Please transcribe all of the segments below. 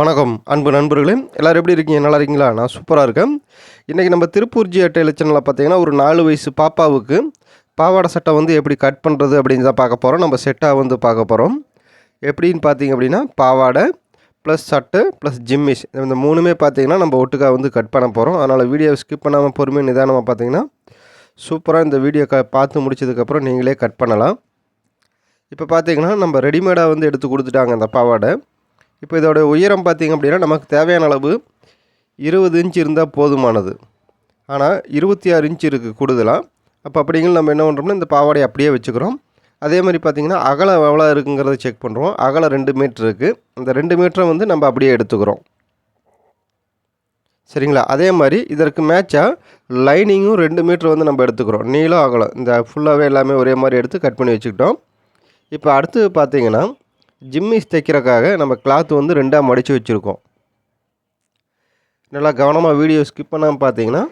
வணக்கம் அன்பு நண்பர்களே. எல்லோரும் எப்படி இருக்கீங்க? நல்லா இருக்கீங்களா? நான் சூப்பராக இருக்கேன். இன்றைக்கி நம்ம திருப்பூர் ஜி அட்டை சேனலில் பார்த்தீங்கன்னா ஒரு நாலு வயசு பாப்பாவுக்கு பாவாடை சட்டை வந்து எப்படி கட் பண்ணுறது அப்படின்னு தான் பார்க்க போகிறோம் நம்ம செட்டாக வந்து பார்க்க போகிறோம் எப்படின்னு பார்த்தீங்க அப்படின்னா பாவாடை ப்ளஸ் சட்டை ப்ளஸ் ஜிம்மிஷ். இந்த மூணுமே பார்த்தீங்கன்னா நம்ம ஒட்டுக்காக வந்து கட் பண்ண போகிறோம் அதனால் வீடியோ ஸ்கிப் பண்ணாமல் பொறுமையாக நிதானமாக பார்த்தீங்கன்னா சூப்பராக இந்த வீடியோ க பார்த்து முடிச்சதுக்கப்புறம் நீங்களே கட் பண்ணலாம். இப்போ பார்த்தீங்கன்னா நம்ம ரெடிமேடாக வந்து எடுத்து கொடுத்துட்டாங்க அந்த பாவாடை. இப்போ இதோட உயரம் பார்த்திங்க அப்படின்னா நமக்கு தேவையான அளவு இருபது இன்ச் இருந்தால் போதுமானது. ஆனால் இருபத்தி ஆறு இன்ச் இருக்குது கூடுதலாக அப்போ அப்படிங்கிற நம்ம என்ன பண்ணுறோம்னா இந்த பாவாடையை அப்படியே வச்சுக்கிறோம். அதே மாதிரி பார்த்திங்கன்னா அகலம் எவ்வளோ இருக்குங்கிறத செக் பண்ணுறோம் அகலம் ரெண்டு மீட்ரு இருக்குது அந்த ரெண்டு மீட்டரை வந்து நம்ம அப்படியே எடுத்துக்கிறோம். சரிங்களா? அதே மாதிரி இதற்கு மேட்சாக லைனிங்கும் ரெண்டு மீட்ரு வந்து நம்ம எடுத்துக்கிறோம். நீளம் அகலம். இந்த ஃபுல்லாகவே எல்லாமே ஒரே மாதிரி எடுத்து கட் பண்ணி வச்சுக்கிட்டோம். இப்போ அடுத்து பார்த்திங்கன்னா ஜிம்மிஸ் தைக்கிறக்காக நம்ம கிளாத் வந்து ரெண்டாக மடித்து வச்சுருக்கோம். நல்லா கவனமாக வீடியோ ஸ்கிப் பண்ணாமல் பார்த்தீங்கன்னா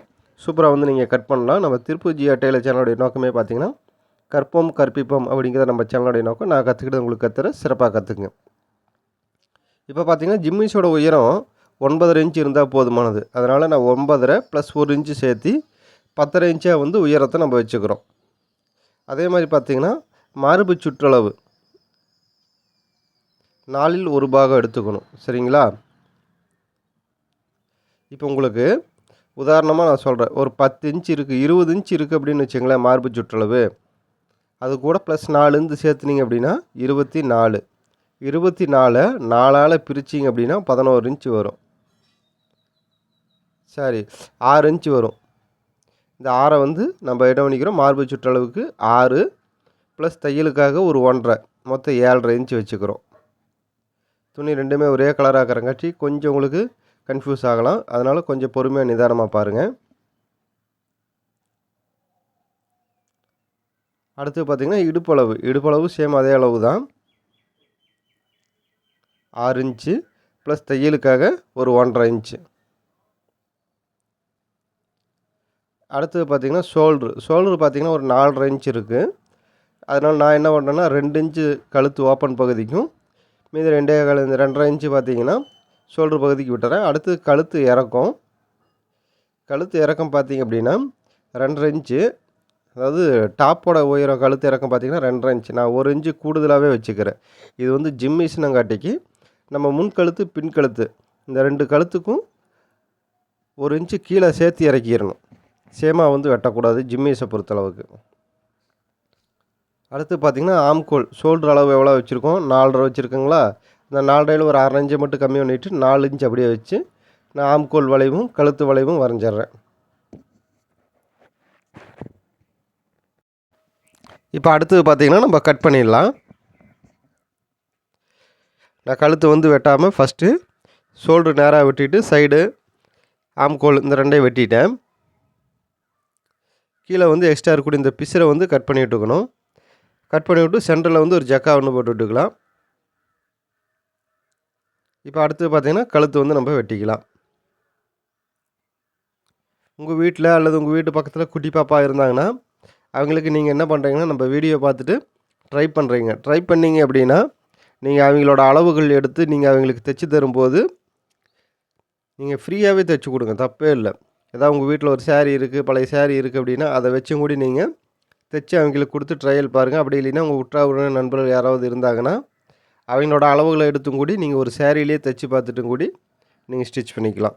சூப்பராக வந்து நீங்கள் கட் பண்ணலாம். நம்ம திருப்பூர் ஜியா டெய்லர் சேனலுடைய நோக்கமே பார்த்தீங்கன்னா கற்போம் கற்பிப்போம் அப்படிங்கிறத நம்ம சேனலுடைய நோக்கம். நான் கற்றுக்கிட்டு உங்களுக்கு கற்றுற சிறப்பாக கற்றுக்குங்க இப்போ பார்த்தீங்கன்னா ஜிம்மிஸோட உயரம் ஒன்பதரை இன்ச் இருந்தால் போதுமானது. அதனால் நான் ஒன்பதரை ப்ளஸ் ஒரு இன்ச்சு சேர்த்து பத்தரை இன்ச்சாக வந்து உயரத்தை நம்ம வச்சுக்கிறோம். அதே மாதிரி பார்த்திங்கன்னா மார்பு சுற்றளவு நாலில் ஒரு பாகம் எடுத்துக்கணும். சரிங்களா? இப்போ உங்களுக்கு உதாரணமாக நான் சொல்கிறேன் ஒரு பத்து இன்ச் இருக்குது இருபது இன்ச் இருக்குது அப்படின்னு வச்சுங்களேன் மார்பு சுற்றளவு. அது கூட ப்ளஸ் நாலுந்து சேர்த்துனீங்க அப்படின்னா இருபத்தி நாலு. இருபத்தி நாலை நாலால் பிரிச்சிங்க அப்படின்னா பதினோரு இன்ச்சு வரும். சரி ஆறு இன்ச்சு வரும். இந்த ஆறை வந்து நம்ம இடம் பண்ணிக்கிறோம்? மார்பு சுற்றளவுக்கு ஆறு ப்ளஸ் தையலுக்காக ஒரு ஒன்றரை மொத்தம் ஏழரை இன்ச்சு வச்சுக்கிறோம். துணி ரெண்டுமே ஒரே கலராக இருக்கிறங்காட்டி கொஞ்சம் உங்களுக்கு கன்ஃபியூஸ் ஆகலாம். அதனால் கொஞ்சம் பொறுமையாக நிதானமாக பாருங்கள் அடுத்து பார்த்திங்கன்னா இடுப்பளவு. இடுப்பளவு சேம் அதே அளவு தான் ஆறு இன்ச்சு ப்ளஸ் தையலுக்காக ஒரு ஒன்றரை இன்ச்சு அடுத்தது பார்த்திங்கன்னா ஷோல்ட்ரு ஷோல்ட்ரு பார்த்திங்கன்னா ஒரு நாலரை இன்ச் இருக்குது அதனால் நான் என்ன பண்ணுறேன்னா ரெண்டு இன்ச்சு கழுத்து ஓப்பன் பகுதிக்கும் மீதி ரெண்டே கால் இந்த ரெண்டரை இன்ச்சு பார்த்தீங்கன்னா ஷோல்டர் பகுதிக்கு விட்டுறேன். அடுத்து கழுத்து இறக்கம். கழுத்து இறக்கம் பார்த்தீங்க அப்படின்னா ரெண்டரை இன்ச்சு. அதாவது டாப்போட உயரம் கழுத்து இறக்கம் பார்த்தீங்கன்னா ரெண்டரை இன்ச்சு. நான் ஒரு இன்ச்சு கூடுதலாகவே வச்சுக்கிறேன். இது வந்து ஜிம்மிஸ்னங்காட்டிக்கு நம்ம முன் கழுத்து பின் கழுத்து. இந்த ரெண்டு கழுத்துக்கும் ஒரு இன்ச்சு கீழே சேர்த்து இறக்கிடணும். சேமாக வந்து வெட்டக்கூடாது ஜிம்மிஸை பொறுத்தளவுக்கு. அடுத்து பார்த்திங்கன்னா ஆம்கோல். ஷோல்டர் அளவு எவ்வளோ வச்சுருக்கோம்? நாலரை வச்சுருக்கோங்களா? இந்த நாலரையில் ஒரு அரை இன்ச்சு மட்டும் கம்மி பண்ணிவிட்டு நாலு இன்ச்சு அப்படியே வச்சு நான் ஆம்கோல் வளைவும் கழுத்து வளைவும் வரைஞ்சிட்றேன். இப்போ அடுத்தது பார்த்திங்கன்னா நம்ம கட் பண்ணிடலாம். நான் கழுத்து வந்து வெட்டாமல் ஃபஸ்ட்டு ஷோல்டர் நேராக வெட்டிட்டு சைடு ஆம்கோல் இந்த ரெண்டையும் வெட்டிட்டேன். கீழே வந்து எக்ஸ்ட்ரா இருக்கக்கூடிய இந்த பிசரை வந்து கட் பண்ணிகிட்டு இருக்கணும். கட் பண்ணி விட்டு சென்டரில் வந்து ஒரு ஜக்கா ஒன்று போட்டு விட்டுக்கலாம். இப்போ அடுத்து பார்த்திங்கன்னா கழுத்து வந்து நம்ம வெட்டிக்கலாம். உங்கள் வீட்டில் அல்லது உங்கள் வீட்டு பக்கத்தில் குட்டி பாப்பா இருந்தாங்கன்னா அவங்களுக்கு நீங்கள் என்ன பண்ணுறீங்கன்னா நம்ம வீடியோ பார்த்துட்டு ட்ரை பண்ணுறீங்க ட்ரை பண்ணிங்க அப்படின்னா நீங்கள் அவங்களோட அளவுகள் எடுத்து நீங்கள் அவங்களுக்கு தைச்சி தரும்போது நீங்கள் ஃப்ரீயாகவே தைச்சி கொடுங்க. தப்பே இல்லை. ஏதாவது உங்கள் வீட்டில் ஒரு சேரீ இருக்குது பழைய சேரீ இருக்குது அப்படின்னா அதை வச்சும் கூட நீங்கள் தைச்சி அவங்களுக்கு கொடுத்து ட்ரையல் பாருங்கள் அப்படி இல்லைன்னா உங்கள் உற்றாவுடன் நண்பர்கள் யாராவது இருந்தாங்கன்னா அவங்களோட அளவுகளை எடுத்தும் கூடி நீங்கள் ஒரு சேரீலேயே தைச்சி பார்த்துட்டும் கூடி நீங்கள் ஸ்டிச் பண்ணிக்கலாம்.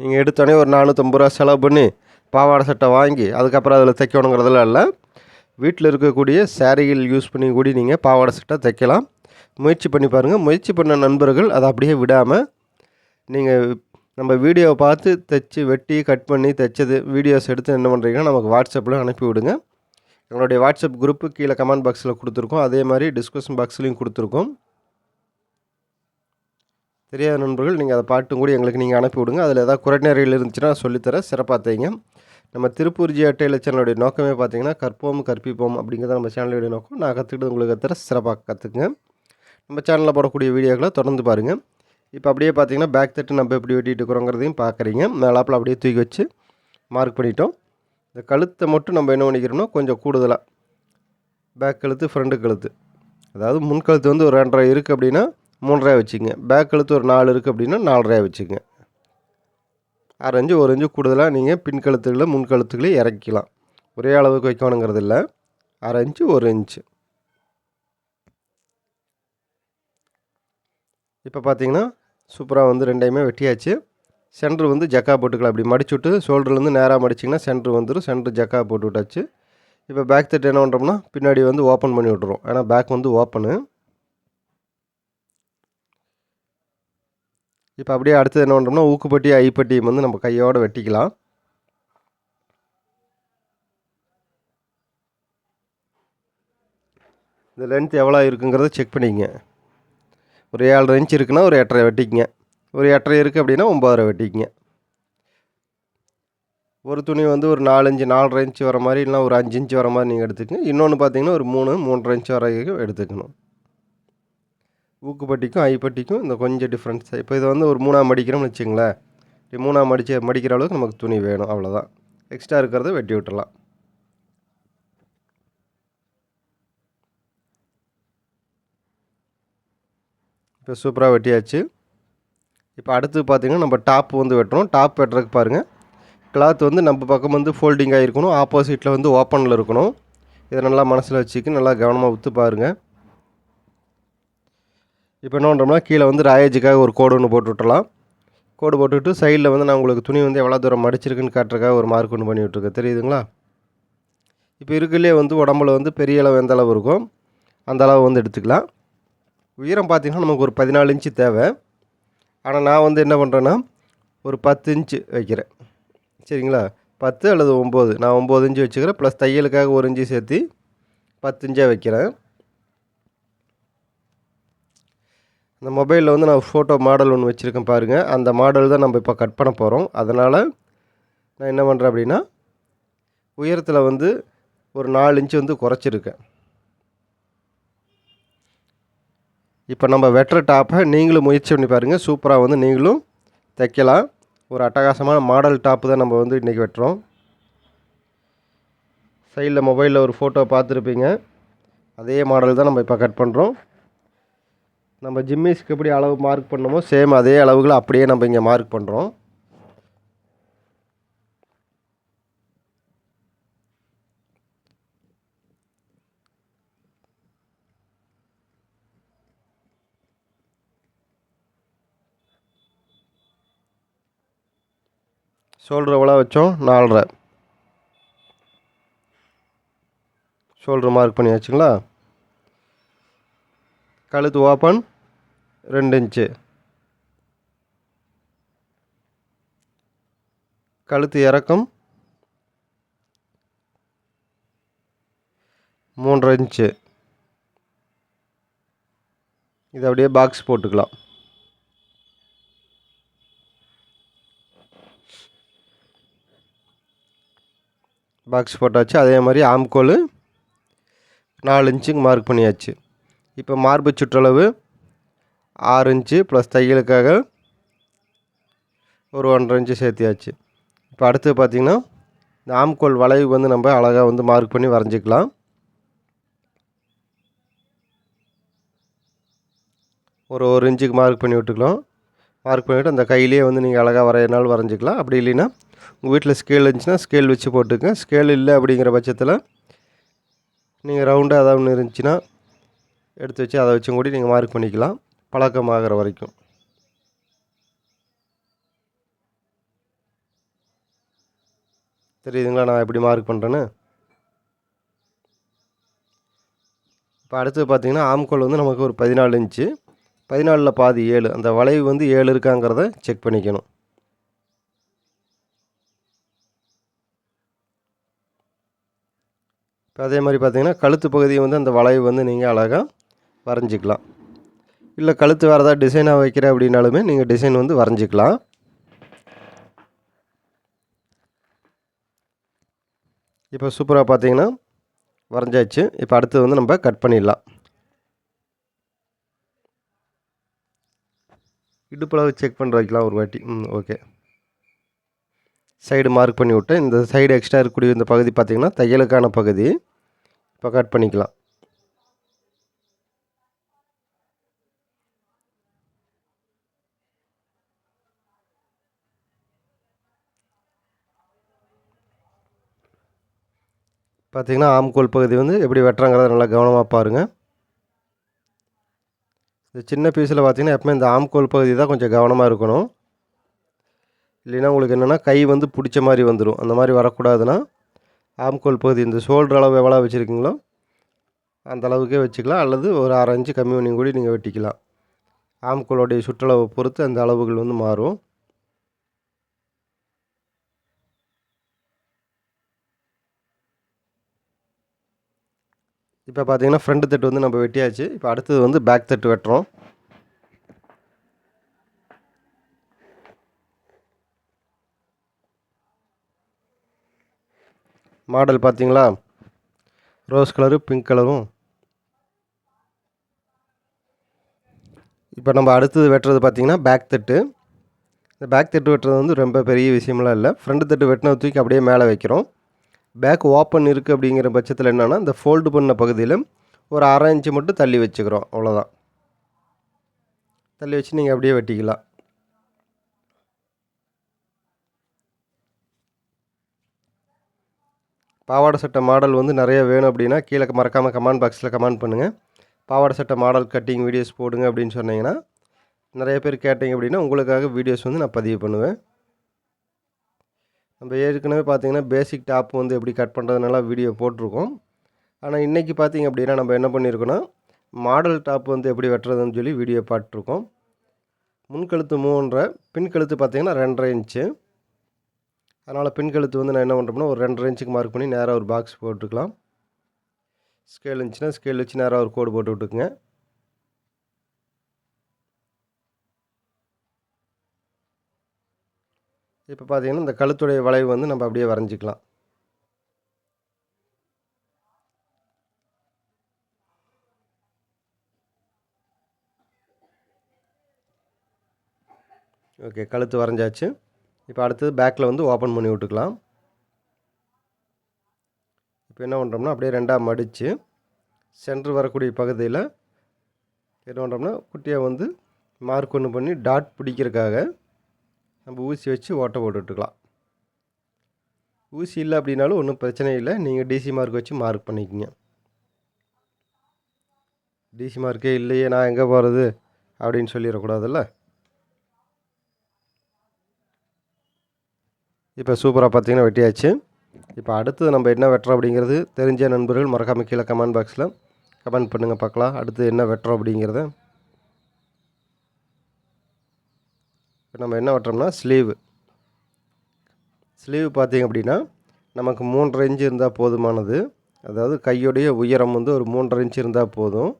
நீங்கள் எடுத்தோடனே ஒரு நானூற்றம்பது ரூபா செலவு பண்ணி பாவாடை சட்டை வாங்கி அதுக்கப்புறம் அதில் தைக்கணுங்கிறதெல்லாம் இல்லை. வீட்டில் இருக்கக்கூடிய சேரீகள் யூஸ் பண்ணி கூடி நீங்கள் பாவாடை சட்டை தைக்கலாம். முயற்சி பண்ணி பாருங்கள் முயற்சி பண்ண நண்பர்கள் அதை அப்படியே விடாமல் நீங்கள் நம்ம வீடியோவை பார்த்து தைச்சி வெட்டி கட் பண்ணி தைச்சது வீடியோஸ் எடுத்து என்ன பண்ணுறீங்கன்னா நமக்கு வாட்ஸ்அப்பில் அனுப்பி விடுங்க. எங்களுடைய வாட்ஸ்அப் குரூப்பு கீழே கமெண்ட் பாக்ஸில் கொடுத்துருக்கோம். அதே மாதிரி டிஸ்கஷன் பாக்ஸ்லையும் கொடுத்துருக்கோம். தெரியாத நண்பர்கள் நீங்கள் அதை பாட்டும் கூட எங்களுக்கு நீங்கள் அனுப்பி விடுங்க. அதில் ஏதாவது குறைநிறையில் இருந்துச்சுன்னா சொல்லித்தர சிறப்பாக தைங்க. நம்ம திருப்பூர் ஜி அட்டையில் சேனலுடைய நோக்கமே பார்த்தீங்கன்னா கற்போம் கற்பிப்போம் அப்படிங்கிறத நம்ம சேனலுடைய நோக்கம். நான் கற்றுக்கிட்டு உங்களுக்கு கற்றுற சிறப்பாக கற்றுக்குங்க நம்ம சேனலில் போடக்கூடிய வீடியோக்களை தொடர்ந்து பாருங்கள் இப்போ அப்படியே பார்த்தீங்கன்னா பேக் தட்டு நம்ம எப்படி வெட்டிட்டு இருக்கிறோங்கிறதையும் பார்க்குறீங்க. மேலாப்பில் அப்படியே தூக்கி வச்சு மார்க் பண்ணிட்டோம். இந்த கழுத்தை மட்டும் நம்ம என்ன பண்ணிக்கிறோம்னா கொஞ்சம் கூடுதலாக பேக் கழுத்து ஃப்ரண்ட்டு கழுத்து. அதாவது முன் கழுத்து வந்து ஒரு ரெண்டரை இருக்குது அப்படின்னா மூன்றரை வச்சுங்க. பேக் கழுத்து ஒரு நாலு இருக்குது அப்படின்னா நாலரை வச்சுங்க. அரை இஞ்சு ஒரு இன்ச்சு கூடுதலாக நீங்கள் பின் கழுத்துக்களை முன் கழுத்துக்களை இறக்கிக்கலாம். ஒரே அளவுக்கு வைக்கணுங்கிறது இல்லை. அரை இன்ச்சு ஒரு இன்ச்சு இப்போ பார்த்தீங்கன்னா சூப்பராக வந்து ரெண்டையுமே வெட்டியாச்சு. சென்ட்ரு வந்து ஜக்கா போட்டுக்கலாம். அப்படி மடிச்சு விட்டு ஷோல்டர்லேருந்து நேராக மடிச்சிங்கன்னா சென்ட்ரு வந்துடும் சென்ட்ரு ஜக்கா போட்டு விட்டாச்சு. இப்போ பேக் தட்டு என்ன பண்ணுறோம்னா பின்னாடி வந்து ஓப்பன் பண்ணி விட்ருவோம் ஏன்னா பேக் வந்து ஓப்பனு இப்போ அப்படியே அடுத்தது என்ன பண்ணுறோம்னா ஊக்குப்பட்டி ஐப்பட்டியும் வந்து நம்ம கையோடு வெட்டிக்கலாம். இந்த லென்த் எவ்வளோ இருக்குங்கிறத செக் பண்ணிக்கங்க. ஒரு ஏழரை இன்ச் இருக்குன்னா ஒரு எட்டரை வெட்டிக்கங்க. ஒரு எட்டரை இருக்குது அப்படின்னா ஒம்பதரை வெட்டிக்கங்க. ஒரு துணி வந்து ஒரு நாலஞ்சு நாலரை இன்ச்சு வர மாதிரி இல்லைனா ஒரு அஞ்சு இன்ச்சு வர மாதிரி நீங்கள் எடுத்துக்கங்க இன்னொன்று பார்த்தீங்கன்னா ஒரு மூணு மூன்றரை இன்ச்சு வரைக்கும் எடுத்துக்கணும். ஊக்குப்பட்டிக்கும் ஐப்பட்டிக்கும் இந்த கொஞ்சம் டிஃப்ரென்ஸ் இப்போ இதை வந்து ஒரு மூணாம் மடிக்கிறோம்னு வச்சுங்களேன். இப்படி மூணாக மடிக்கிற அளவுக்கு நமக்கு துணி வேணும். அவ்வளோதான் எக்ஸ்ட்ரா இருக்கிறத வெட்டி விட்டுலாம் இப்போ சூப்பராக வெட்டியாச்சு. இப்போ அடுத்து பார்த்திங்கன்னா நம்ம டாப் வந்து வெட்டுறோம். டாப் வெட்டுறதுக்கு பாருங்கள் கிளாத் வந்து நம்ம பக்கம் வந்து ஃபோல்டிங்காக இருக்கணும் ஆப்போசிட்டில் வந்து ஓப்பனில் இருக்கணும். இதை நல்லா மனசில் வச்சுக்கி நல்லா கவனமாக உத்து பாருங்கள் இப்போ என்ன பண்ணுறோம்னா கீழே வந்து ராயேஜுக்காக ஒரு கோடு ஒன்று போட்டு விட்டுறலாம். கோடு போட்டுவிட்டு சைடில் வந்து நான் உங்களுக்கு துணி வந்து எவ்வளோ தூரம் மடிச்சிருக்குன்னு காட்டுறக்காக ஒரு மார்க் ஒன்று பண்ணி விட்ருக்கேன் தெரியுதுங்களா? இப்போ இருக்குல்லே வந்து உடம்புல வந்து பெரிய அளவு எந்த அளவு இருக்கும் அந்த அளவு வந்து எடுத்துக்கலாம். உயரம் பார்த்திங்கன்னா நமக்கு ஒரு பதினாலு இன்ச்சு தேவை. ஆனால் நான் வந்து என்ன பண்ணுறேன்னா ஒரு பத்து இன்ச்சு வைக்கிறேன். சரிங்களா? பத்து அல்லது ஒம்பது. நான் ஒம்பது இன்ச்சு வச்சுக்கிறேன். ப்ளஸ் தையலுக்காக ஒரு இன்ச்சு சேர்த்து பத்து இன்ச்சாக வைக்கிறேன். இந்த மொபைலில் வந்து நான் ஃபோட்டோ மாடல் ஒன்று வச்சுருக்கேன் பாருங்கள் அந்த மாடல் தான் நம்ம இப்போ கட் பண்ண போகிறோம் அதனால் நான் என்ன பண்ணுறேன் அப்படின்னா உயரத்தில் வந்து ஒரு நாலு இன்ச்சு வந்து குறைச்சிருக்கேன். இப்போ நம்ம வெட்டுற டாப்பை நீங்களும் முயற்சி பண்ணி பாருங்கள் சூப்பராக வந்து நீங்களும் தைக்கலாம். ஒரு அட்டகாசமான மாடல் டாப்பு தான் நம்ம வந்து இன்றைக்கி வெட்டுறோம். சைடில் மொபைலில் ஒரு ஃபோட்டோ பார்த்துருப்பீங்க. அதே மாடல் தான் நம்ம இப்போ கட் பண்ணுறோம் நம்ம ஜிம்மிஸ்க்கு எப்படி அளவு மார்க் பண்ணமோ சேம் அதே அளவுகளை அப்படியே நம்ம இங்கே மார்க் பண்ணுறோம் ஷோல்டர் எவ்வளோ வச்சோம்? நாலரை. ஷோல்டர் மார்க் பண்ணியாச்சுங்களா கழுத்து ஓப்பன் ரெண்டு இன்ச்சு கழுத்து இறக்கம் மூன்றரை இன்ச்சு இது அப்படியே பாக்ஸ் போட்டுக்கலாம். பாக்ஸ் போட்டாச்சு. அதே மாதிரி ஆம்கோல் நாலு இன்ச்சுக்கு மார்க் பண்ணியாச்சு. இப்போ மார்பு சுற்றளவு ஆறு இன்ச்சு ப்ளஸ் தையலுக்காக ஒரு ஒன்றரை இன்ச்சு சேர்த்தியாச்சு. இப்போ அடுத்து பார்த்திங்கன்னா இந்த ஆம்கோல் வளைவு வந்து நம்ம அழகாக வந்து மார்க் பண்ணி வரைஞ்சிக்கலாம். ஒரு ஒரு இன்ச்சுக்கு மார்க் பண்ணி விட்டுக்கலாம். மார்க் பண்ணிவிட்டு அந்த கையிலேயே வந்து நீங்கள் அழகாக வரையினாலும் வரைஞ்சிக்கலாம். அப்படி இல்லைன்னா உங்கள் வீட்டில் ஸ்கேல் இருந்துச்சுன்னா ஸ்கேல் வச்சு போட்டுக்கங்க. ஸ்கேல் இல்லை அப்படிங்கிற பட்சத்தில் நீங்கள் ரவுண்டாக ஏதாவது ஒன்று இருந்துச்சுன்னா எடுத்து வச்சு அதை வச்சும் கூட நீங்கள் மார்க் பண்ணிக்கலாம். பழக்கமாகிற வரைக்கும். தெரியுதுங்களா நான் எப்படி மார்க் பண்ணுறேன்னு இப்போ அடுத்து பார்த்தீங்கன்னா ஆம்கோல் வந்து நமக்கு ஒரு பதினாலு இன்ச்சு பதினாலில் பாதி ஏழு. அந்த வளைவு வந்து ஏழு இருக்காங்கிறத செக் பண்ணிக்கணும். இப்போ அதே மாதிரி பார்த்திங்கன்னா கழுத்து பகுதியை வந்து அந்த வளைவு வந்து நீங்கள் அழகாக வரைஞ்சிக்கலாம். இல்லை கழுத்து வேறு ஏதாவது டிசைனாக வைக்கிற அப்படின்னாலுமே நீங்கள் டிசைன் வந்து வரைஞ்சிக்கலாம். இப்போ சூப்பராக பார்த்தீங்கன்னா வரைஞ்சாச்சு. இப்போ அடுத்து வந்து நம்ம கட் பண்ணிடலாம். இடுப்பளவு செக் பண்ணுற வைக்கலாம் ஒரு வாட்டி. ம் ஓகே சைடு மார்க் பண்ணி விட்டு இந்த சைடு எக்ஸ்ட்ரா இருக்கக்கூடிய இந்த பகுதி பார்த்திங்கன்னா தையலுக்கான பகுதி. இப்போ கட் பண்ணிக்கலாம். பார்த்திங்கன்னா ஆம்கோல் பகுதி வந்து எப்படி வெட்டுறாங்கிறத நல்லா கவனமாக பாருங்கள் இந்த சின்ன பீஸில் பார்த்திங்கன்னா எப்பவுமே இந்த ஆம்கோல் பகுதி தான் கொஞ்சம் கவனமாக இருக்கணும். இல்லைன்னா உங்களுக்கு என்னென்னா கை வந்து பிடிச்ச மாதிரி வந்துடும் அந்த மாதிரி வரக்கூடாதுன்னா ஆம்கோல் பகுதி இந்த ஷோல்டர் அளவு எவ்வளோ வச்சுருக்கீங்களோ அந்த அளவுக்கே வச்சுக்கலாம். அல்லது ஒரு அரை இன்ச்சு கம்மி பண்ணி கூட நீங்கள் வெட்டிக்கலாம். ஆம்கோலோடைய சுற்றளவை பொறுத்து அந்த அளவுகள் வந்து மாறும். இப்போ பார்த்தீங்கன்னா ஃப்ரண்ட் தட்டு வந்து நம்ம வெட்டியாச்சு. இப்போ அடுத்தது வந்து பேக் தட்டு வெட்டுறோம். மாடல் பார்த்தீங்களா? ரோஸ் கலரு பிங்க் கலரும். இப்போ நம்ம அடுத்தது வெட்டுறது பார்த்தீங்கன்னா பேக் தட்டு. இந்த பேக் தட்டு வெட்டுறது வந்து ரொம்ப பெரிய விஷயம்லாம் இல்லை. ஃப்ரண்ட் தட்டு வெட்டின தூக்கி அப்படியே மேலே வைக்கிறோம். பேக் ஓப்பன் இருக்குது அப்படிங்கிற பட்சத்தில் என்னென்னா இந்த ஃபோல்டு பண்ண பகுதியில் ஒரு அரை இன்ச்சு மட்டும் தள்ளி வச்சுக்கிறோம். அவ்வளோதான் தள்ளி வச்சு நீங்கள் அப்படியே வெட்டிக்கலாம். பாவாடை சட்டை மாடல் வந்து நிறைய வேணும் அப்படின்னா கீழே மறக்காமல் கமெண்ட் பாக்ஸில் கமெண்ட் பண்ணுங்கள் பாவாடை சட்டை மாடல் கட்டிங் வீடியோஸ் போடுங்க அப்படின்னு சொன்னீங்கன்னா நிறைய பேர் கேட்டிங்க அப்படின்னா உங்களுக்காக வீடியோஸ் வந்து நான் பதிவு பண்ணுவேன். நம்ம ஏற்கனவே பார்த்தீங்கன்னா பேசிக் டாப் வந்து எப்படி கட் பண்ணுறதுனால வீடியோ போட்டிருக்கோம். ஆனால் இன்றைக்கி பார்த்தீங்க அப்படின்னா நம்ம என்ன பண்ணியிருக்கோன்னா மாடல் டாப் வந்து எப்படி வெட்டுறதுன்னு சொல்லி வீடியோ பார்த்துருக்கோம். முன்கழுத்து மூன்றரை பின்கழுத்து பார்த்திங்கன்னா பார்த்தீங்கன்னா ரெண்டரை இன்ச்சு அதனால் பின்கழுத்து வந்து நான் என்ன பண்ணுறோம்னா ஒரு ரெண்டரை இன்ச்சுக்கு மார்க் பண்ணி நேராக ஒரு பாக்ஸ் போட்டுக்கலாம். ஸ்கேல் இருந்துச்சுன்னா ஸ்கேல் வச்சு நேராக ஒரு கோடு போட்டு விட்டுக்குங்க. இப்போ பார்த்தீங்கன்னா இந்த கழுத்துடைய வளைவு வந்து நம்ம அப்படியே வரைஞ்சிக்கலாம். ஓகே கழுத்து வரைஞ்சாச்சு. இப்போ அடுத்தது பேக்கில் வந்து ஓப்பன் பண்ணி விட்டுக்கலாம். இப்போ என்ன பண்ணுறோம்னா அப்படியே ரெண்டாக மடித்து சென்ட்ரு வரக்கூடிய பகுதியில் என்ன பண்ணுறோம்னா குட்டியை வந்து மார்க் ஒன்று பண்ணி டாட் பிடிக்கிறதுக்காக நம்ம ஊசி வச்சு ஓட்டை போட்டுட்டுக்கலாம் ஊசி இல்லை அப்படின்னாலும் ஒன்றும் பிரச்சனை இல்லை. நீங்கள் டிசி மார்க் வச்சு மார்க் பண்ணிக்கிங்க. டிசி மார்க்கே இல்லையே நான் எங்கே போகிறது அப்படின்னு சொல்லிடக்கூடாதுல்ல? இப்போ சூப்பராக பார்த்தீங்கன்னா வெட்டியாச்சு. இப்போ அடுத்தது நம்ம என்ன வெட்டுறோம் அப்படிங்கிறது தெரிஞ்ச நண்பர்கள் மறக்காமல் கீழே கமெண்ட் பாக்ஸில் கமெண்ட் பண்ணுங்கள் பார்க்கலாம். அடுத்து என்ன வெட்டுறோம் அப்படிங்கிறத. இப்போ நம்ம என்ன வெட்டுறோம்னா ஸ்லீவ். ஸ்லீவ் பார்த்திங்க அப்படின்னா நமக்கு மூன்றரை இன்ச்சு இருந்தால் போதுமானது. அதாவது கையுடைய உயரம் வந்து ஒரு மூன்றரை இன்ச்சு இருந்தால் போதும்.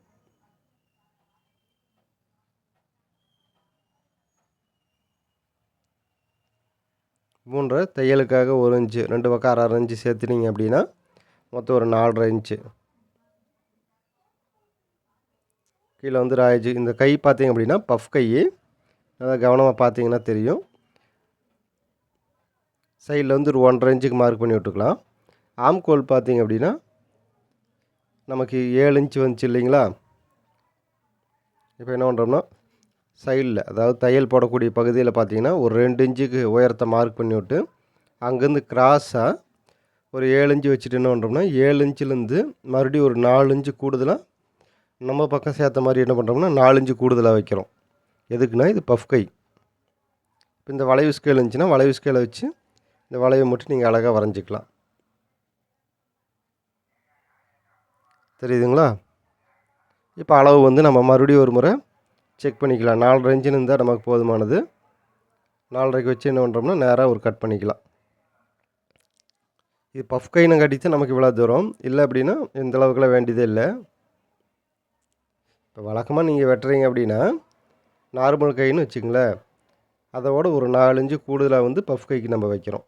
மூன்று தையலுக்காக ஒரு இன்ச்சு ரெண்டு பக்கம் அரை அரை இன்ச்சு சேர்த்துனீங்க அப்படின்னா மொத்தம் ஒரு நாலரை இன்ச்சு. கீழே வந்து ராயிச்சு இந்த கை பார்த்தீங்க அப்படின்னா பஃப் கை. நல்லா கவனமாக பார்த்தீங்கன்னா தெரியும். சைடில் வந்து ஒரு ஒன்றரை இன்ச்சுக்கு மார்க் பண்ணி விட்டுக்கலாம். ஆம்கோல் பார்த்தீங்க அப்படின்னா நமக்கு ஏழு இன்ச்சு வந்துச்சு இல்லைங்களா? இப்போ என்ன பண்ணுறோம்னா சைடில் அதாவது தையல் போடக்கூடிய பகுதியில் பார்த்தீங்கன்னா ஒரு ரெண்டு இன்ச்சுக்கு உயரத்தை மார்க் பண்ணி விட்டு அங்கேருந்து கிராஸாக ஒரு ஏழு இன்ச்சு வச்சுட்டு என்ன பண்ணுறோம்னா ஏழு இன்ச்சுலேருந்து மறுபடியும் ஒரு நாலு இன்ச்சு கூடுதலாக நம்ம பக்கம் சேர்த்த மாதிரி என்ன பண்ணுறோம்னா நாலு இன்ச்சு கூடுதலாக வைக்கிறோம். எதுக்குன்னா இது பஃப் கை. இப்போ இந்த வளைவு ஸ்கேல் இருந்துச்சுன்னா வளைவு ஸ்கேலை வச்சு இந்த வளைவை மட்டும் நீங்கள் அழகாக வரைஞ்சிக்கலாம். தெரியுதுங்களா? இப்போ அளவு வந்து நம்ம மறுபடியும் ஒரு முறை செக் பண்ணிக்கலாம். நாலரை இன்ச்சுன்னு இருந்தால் நமக்கு போதுமானது. நாலரைக்கு வச்சு என்ன பண்ணுறோம்னா நேராக ஒரு கட் பண்ணிக்கலாம். இது பஃப் கைன்னு கட்டிச்சு நமக்கு இவ்வளோ தூரம். இல்லை அப்படின்னா இந்த அளவுக்குலாம் வேண்டியதே இல்லை. இப்போ வழக்கமாக நீங்கள் வெட்டுறீங்க அப்படின்னா நார்மல் கைன்னு வச்சுங்களேன் அதோட ஒரு நாலஞ்சு கூடுதலாக வந்து பஃப் கைக்கு நம்ம வைக்கிறோம்.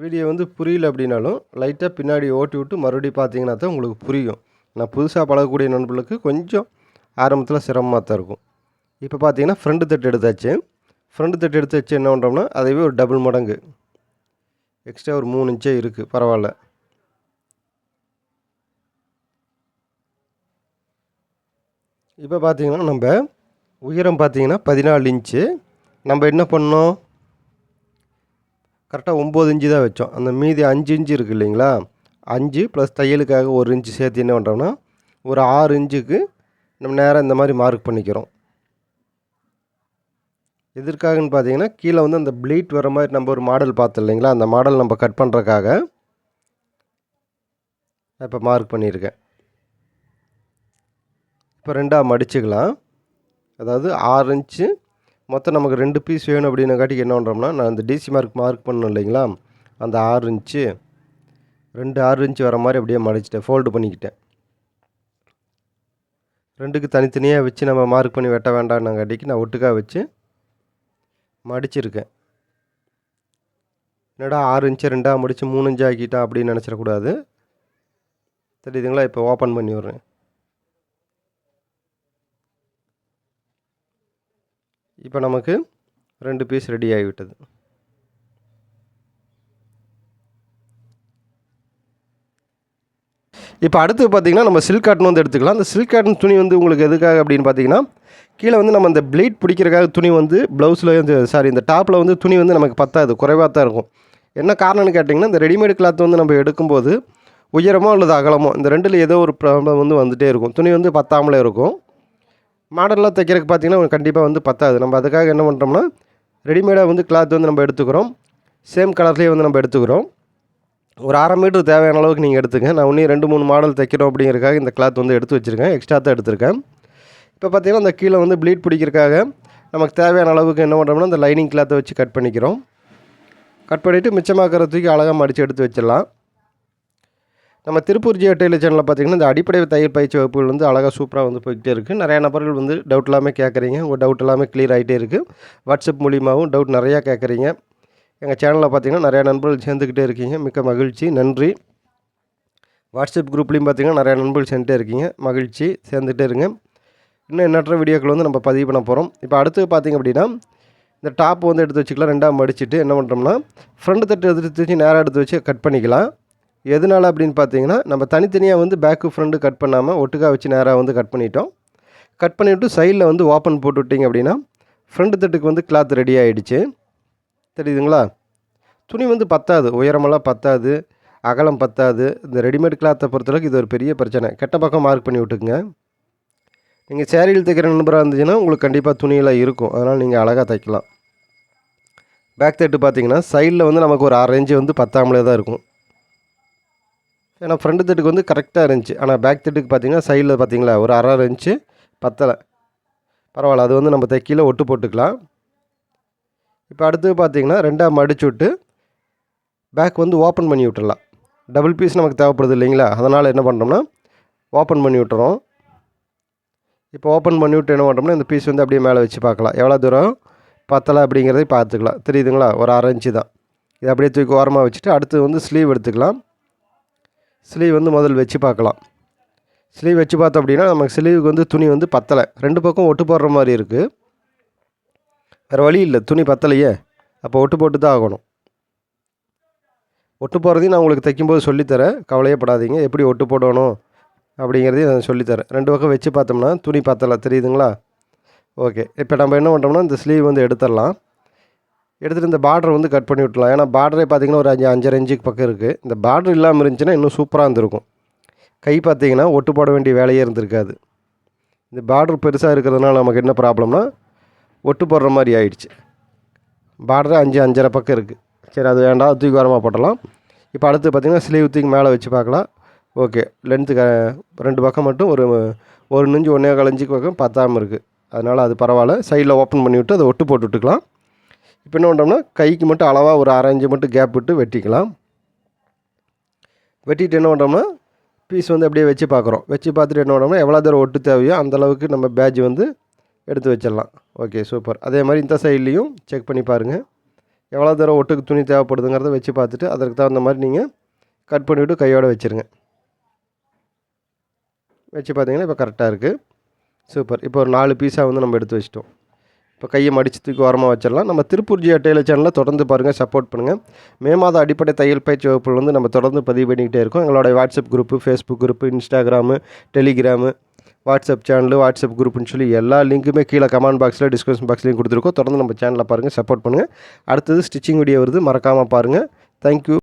வீடியோ வந்து புரியல அப்படின்னாலும் லைட்டாக பின்னாடி ஓட்டி விட்டு மறுபடியும் பார்த்தீங்கன்னா தான் உங்களுக்கு புரியும். நான் புதுசாக பழகக்கூடிய நண்பர்களுக்கு கொஞ்சம் ஆரம்பத்தில் சிரமமாக தான் இருக்கும். இப்போ பார்த்தீங்கன்னா ஃப்ரண்ட் தட்டு எடுத்தாச்சு. ஃப்ரண்ட் தட்டு எடுத்து வச்சு என்ன பண்ணுறோம்னா அதைவே ஒரு டபுள் மடங்கு. எக்ஸ்ட்ரா ஒரு மூணு இன்ச்சே இருக்குது பரவாயில்ல. இப்போ பார்த்தீங்கன்னா நம்ம உயரம் பார்த்தீங்கன்னா பதினாலு இன்ச்சு நம்ம என்ன பண்ணோம்? கரெக்டாக ஒம்பது இன்ச்சு தான் வச்சோம். அந்த மீதி அஞ்சு இன்ச்சு இருக்குது இல்லைங்களா? அஞ்சு ப்ளஸ் தையலுக்காக ஒரு இன்ச்சு சேர்த்து என்ன பண்ணுறோம்னா ஒரு ஆறு இன்ச்சுக்கு நம்ம நேராக இந்த மாதிரி மார்க் பண்ணிக்கிறோம். எதற்காகன்னு பார்த்தீங்கன்னா கீழே வந்து அந்த ப்ளீட் வர மாதிரி நம்ம ஒரு மாடல் பார்த்தோம் இல்லைங்களா? அந்த மாடல் நம்ம கட் பண்ணுறக்காக இப்போ மார்க் பண்ணியிருக்கேன். இப்போ ரெண்டாக மடிச்சுக்கலாம். அதாவது ஆறு இன்ச்சு மொத்தம் நமக்கு ரெண்டு பீஸ் வேணும் அப்படின்னங்காட்டிக்கு என்ன பண்ணுறோம்னா நான் அந்த டிசி மார்க் மார்க் பண்ணணும் இல்லைங்களா? அந்த ஆறு இன்ச்சு ரெண்டு ஆறு இன்ச்சு வர மாதிரி அப்படியே மடிச்சிட்டேன் ஃபோல்டு பண்ணிக்கிட்டேன். ரெண்டுக்கு தனித்தனியாக வச்சு நம்ம மார்க் பண்ணி வெட்ட வேண்டாம்னாங்காட்டிக்கு நான் ஒட்டுக்காக வச்சு மடிச்சிருக்கேன். என்னடா ஆறு இன்ச்சு ரெண்டாக முடித்து மூணு இன்ச்சு ஆக்கிட்டான் அப்படின்னு நினச்சிடக்கூடாது. தெரியுதுங்களா இப்போ ஓப்பன் பண்ணி விட்றேன். இப்போ நமக்கு ரெண்டு பீஸ் ரெடி ஆகிவிட்டது. இப்போ அடுத்து பார்த்தீங்கன்னா நம்ம சில்க் காட்டன் வந்து எடுத்துக்கலாம். அந்த சில்க் காட்டன் துணி வந்து உங்களுக்கு எதுக்காக அப்படின்னு பார்த்தீங்கன்னா கீழே வந்து நம்ம இந்த ப்ளீட் பிடிக்கிறக்காக துணி வந்து ப்ளவுஸில் வந்து சாரி இந்த டாப்பில் வந்து துணி வந்து நமக்கு பத்தாது குறைவாக தான் இருக்கும். என்ன காரணம்னு கேட்டிங்கன்னா இந்த ரெடிமேட் கிளாத் வந்து நம்ம எடுக்கும்போது உயரமோ அல்லது அகலமோ இந்த ரெண்டில் ஏதோ ஒரு ப்ராப்ளம் வந்து வந்துகிட்டே இருக்கும். துணி வந்து பத்தாமலே இருக்கும். மாடலாக தைக்கிறதுக்கு பார்த்தீங்கன்னா கண்டிப்பாக வந்து பத்தாது. நம்ம அதுக்காக என்ன பண்ணுறோம்னா ரெடிமேடாக வந்து கிளாத் வந்து நம்ம எடுத்துக்கிறோம். சேம் கலர்லேயே வந்து நம்ம எடுத்துக்கிறோம். ஒரு அரை மீட்டர் தேவையான அளவுக்கு நீங்கள் எடுத்துங்க. நான் இன்னும் ரெண்டு மூணு மாடல் தைக்கிறோம் அப்படிங்கிறக்காக இந்த கிளாத் வந்து எடுத்து வச்சுருக்கேன். எக்ஸ்ட்ரா தான் எடுத்திருக்கேன். இப்போ பார்த்தீங்கன்னா அந்த கீழே வந்து ப்ளீட் பிடிக்கிறதுக்காக நமக்கு தேவையான அளவுக்கு என்ன பண்ணுறோம்னா அந்த லைனிங் கிளாத்தை வச்சு கட் பண்ணிக்கிறோம். கட் பண்ணிவிட்டு மிச்சமாக்கிற தூக்கி அழகாக மடித்து எடுத்து வச்சிடலாம். நம்ம திருப்பூர் ஜியோ டெய்லர் சேனலில் பார்த்தீங்கன்னா இந்த அடிப்படை தையல் பயிற்சி வகுப்புகள் வந்து அழகாக சூப்பராக வந்து போய்கிட்டே இருக்குது நிறையா நபர்கள் வந்து டவுட் எல்லாமே கேட்குறீங்க உங்கள் டவுட் எல்லாமே கிளியர் ஆகிட்டே இருக்குது வாட்ஸ்அப் மூலியமாகவும் டவுட் நிறையா கேட்குறீங்க எங்கள் சேனலில் பார்த்தீங்கன்னா நிறையா நண்பர்கள் சேர்ந்துக்கிட்டே இருக்கீங்க. மிக்க மகிழ்ச்சி நன்றி. வாட்ஸ்அப் குரூப்லேயும் பார்த்தீங்கன்னா நிறையா நண்பர்கள் சேர்ந்துட்டே இருக்கீங்க. மகிழ்ச்சி சேர்ந்துட்டே இருங்க. இன்னும் எண்ணற்ற வீடியோக்கள் வந்து நம்ம பதிவு பண்ண போகிறோம் இப்போ அடுத்து பார்த்திங்க அப்படின்னா இந்த டாப் வந்து எடுத்து வச்சுக்கலாம். ரெண்டாக மடிச்சுட்டு என்ன பண்ணுறோம்னா ஃப்ரண்ட் தட்டு எடுத்து வச்சு நேராக எடுத்து வச்சு கட் பண்ணிக்கலாம். எதனால் அப்படின்னு பார்த்தீங்கன்னா நம்ம தனித்தனியாக வந்து பேக்கு ஃப்ரண்ட்டு கட் பண்ணாமல் ஒட்டுக்கா வச்சு நேராக வந்து கட் பண்ணிட்டோம். கட் பண்ணிவிட்டு சைடில் வந்து ஓப்பன் போட்டு விட்டிங்க அப்படின்னா ஃப்ரண்ட் தட்டுக்கு வந்து கிளாத் ரெடி ஆகிடுச்சு தெரியுதுங்களா? துணி வந்து பத்தாது உயரமெல்லாம் பத்தாது அகலம் பத்தாது. இந்த ரெடிமேட் கிளாத்தை பொறுத்தளவுக்கு இது ஒரு பெரிய பிரச்சனை. கெட்ட பக்கம் மார்க் பண்ணி விட்டுக்குங்க. நீங்கள் சேரீயில் தைக்கிற நண்பராக இருந்துச்சுன்னா உங்களுக்கு கண்டிப்பாக துணியெல்லாம் இருக்கும். அதனால் நீங்கள் அழகாக தைக்கலாம். பேக் தட்டு பார்த்தீங்கன்னா சைடில் வந்து நமக்கு ஒரு அரேஞ்சு இன்ச்சு வந்து பத்தாமலே தான் இருக்கும். ஏன்னா ஃப்ரண்ட் தட்டுக்கு வந்து கரெக்டாக இருந்துச்சு. ஆனால் பேக் தட்டுக்கு பார்த்தீங்கன்னா சைடில் பார்த்தீங்களா ஒரு அரை இருந்துச்சு பத்தலை. பரவாயில்ல அது வந்து நம்ம தைக்கியில் ஒட்டு போட்டுக்கலாம். இப்போ அடுத்து பார்த்தீங்கன்னா ரெண்டாக மடிச்சு விட்டு பேக் வந்து ஓப்பன் பண்ணி விட்டுடலாம் டபுள் பீஸ் நமக்கு தேவைப்படுது இல்லைங்களா? அதனால் என்ன பண்ணுறோம்னா ஓப்பன் பண்ணி விட்டுறோம். இப்போ ஓப்பன் பண்ணி விட்டு என்ன பண்ணுறோம்னா இந்த பீஸ் வந்து அப்படியே மேலே வச்சு பார்க்கலாம். எவ்வளோ தூரம் பத்தலை அப்படிங்கிறதையும் பார்த்துக்கலாம். தெரியுதுங்களா? ஒரு அரை இன்ச்சு தான். இதை அப்படியே தூக்கி ஓரமாக வச்சுட்டு அடுத்து வந்து ஸ்லீவ் எடுத்துக்கலாம். ஸ்லீவ் வந்து முதல் வச்சு பார்க்கலாம். ஸ்லீவ் வச்சு பார்த்தோம் அப்படின்னா நமக்கு ஸ்லீவுக்கு வந்து துணி வந்து பத்தலை. ரெண்டு பக்கம் ஒட்டு போடுற மாதிரி இருக்குது வேறு வழி இல்லை. துணி பத்தலையே. அப்போ ஒட்டு போட்டு தான் ஆகணும். ஒட்டு போடுறதையும் நான் உங்களுக்கு தைக்கும்போது சொல்லித்தரேன். கவலையே படாதீங்க எப்படி ஒட்டு போடணும் அப்படிங்கிறதையும் நான் சொல்லித்தரேன். ரெண்டு பக்கம் வச்சு பார்த்தோம்னா துணி பத்தலை. தெரியுதுங்களா? ஓகே. இப்போ நம்ம என்ன பண்ணுறோம்னா இந்த ஸ்லீவ் வந்து எடுத்துடலாம். எடுத்துகிட்டு இந்த பார்டர் வந்து கட் பண்ணி விட்டலாம் ஏன்னா பார்டரே பார்த்திங்கன்னா ஒரு அஞ்சு அஞ்சரை இன்ச்சுக்கு பக்கம் இருக்குது இந்த பார்டர் இல்லாமல் இருந்துச்சுன்னா இன்னும் சூப்பராக இருந்திருக்கும். கை பார்த்தீங்கன்னா ஒட்டு போட வேண்டிய வேலையே இருந்திருக்காது. இந்த பார்டர் பெருசாக இருக்கிறதுனால நமக்கு என்ன ப்ராப்ளம்னா ஒட்டு போடுற மாதிரி ஆயிடுச்சு. பார்டரே அஞ்சு அஞ்சரை பக்கம் இருக்குது சரி அது வேண்டாம். தூக்கி வரமாக போட்டலாம் இப்போ அடுத்து பார்த்திங்கன்னா ஸ்லீவ் தூக்கி மேலே வச்சு பார்க்கலாம். ஓகே லென்த்து க ரெண்டு பக்கம் மட்டும் ஒரு ஒரு நெஞ்சு ஒன்றே கலஞ்சிக்கு பக்கம் பத்தாமல் இருக்குது அதனால் அது பரவாயில்ல. சைடில் ஓப்பன் பண்ணி விட்டு அதை ஒட்டு போட்டு விட்டுக்கலாம். இப்போ என்ன பண்ணுறோம்னா கைக்கு மட்டும் அளவாக ஒரு அரைஞ்சு மட்டும் கேப் விட்டு வெட்டிக்கலாம். வெட்டிட்டு என்ன பண்ணுறோம்னா பீஸ் வந்து அப்படியே வச்சு பார்க்குறோம். வச்சு பார்த்துட்டு என்ன பண்ணோம்னா எவ்வளோ தூரம் ஒட்டு தேவையோ அந்த அளவுக்கு நம்ம பேட்ச் வந்து எடுத்து வச்சிடலாம். ஓகே சூப்பர் அதே மாதிரி இந்த சைட்லேயும் செக் பண்ணி பாருங்கள் எவ்வளோ தூரம் ஒட்டுக்கு துணி தேவைப்படுதுங்கிறத வச்சு பார்த்துட்டு அதற்கு தகுந்த மாதிரி நீங்கள் கட் பண்ணிவிட்டு கையோடு வச்சுருங்க. வச்சு பார்த்தீங்கன்னா இப்போ கரெக்டாக இருக்குது சூப்பர் இப்போ ஒரு நாலு பீஸாக வந்து நம்ம எடுத்து வச்சிட்டோம். இப்போ கையை மடித்து தூக்கி ஓரமாக வச்சிடலாம். நம்ம திருப்பூர் ஜியா டெய்லர் சேனலில் தொடர்ந்து பாருங்கள் சப்போர்ட் பண்ணுங்கள் மே மாத அடிப்படை தையல் பயிற்சி வகுப்பில் வந்து நம்ம தொடர்ந்து பதிவு பண்ணிக்கிட்டே இருக்கோம். எங்களோட WhatsApp group Facebook group Instagram Telegram WhatsApp channel WhatsApp குரூப்னு சொல்லி எல்லா லிங்க்குமே கீழே கமெண்ட் பாக்ஸில் டிஸ்கிரிப்ஷன் பாக்ஸ்லையும் கொடுத்துருக்கோம். தொடர்ந்து நம்ம சேனலை பாருங்கள் சப்போர்ட் பண்ணுங்கள் அடுத்தது ஸ்டிச்சிங் வீடியோ வருது மறக்காமல் பாருங்கள் தேங்க்யூ